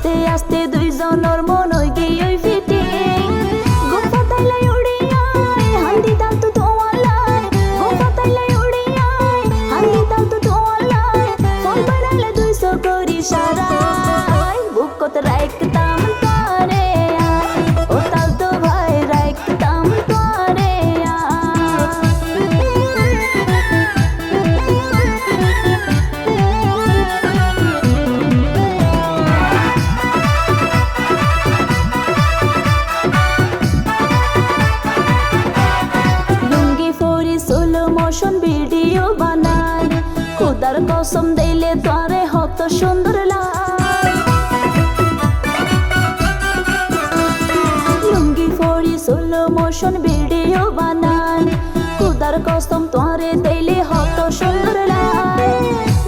stay, I stay. দাদার কসম দিলে তোরে হত সুন্দর লুঙ্গি ফড়ি সোলো মোশন ভিডিও বানান। কুদার কসম তোরে দিলে হত সুন্দর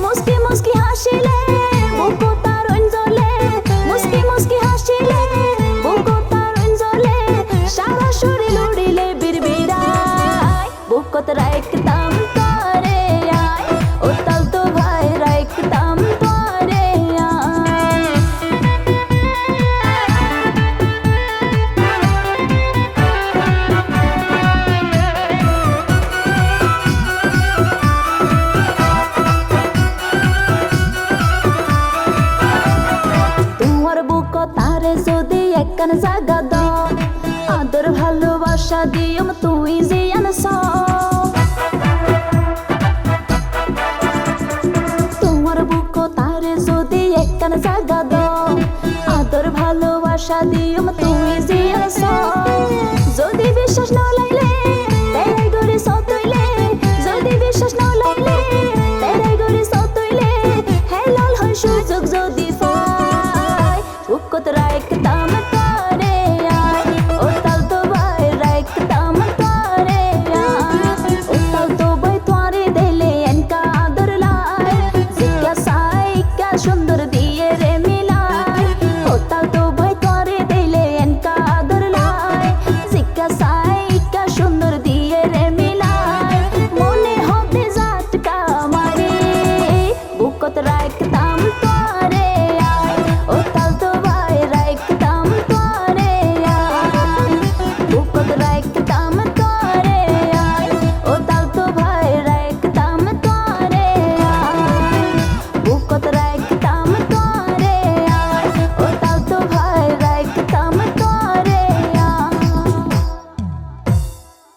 মুসকি মুসকি হাসিলে আমারে যদি একখান জাগা দাও, আদর ভালোবাসা দিয়ম তুই যে আনস তোমার বুক তারে যদি একখান জাগা দাও, আদর ভালোবাসা দিয়ম তুই যে আনস যদি বিশ্বাস না লাইলে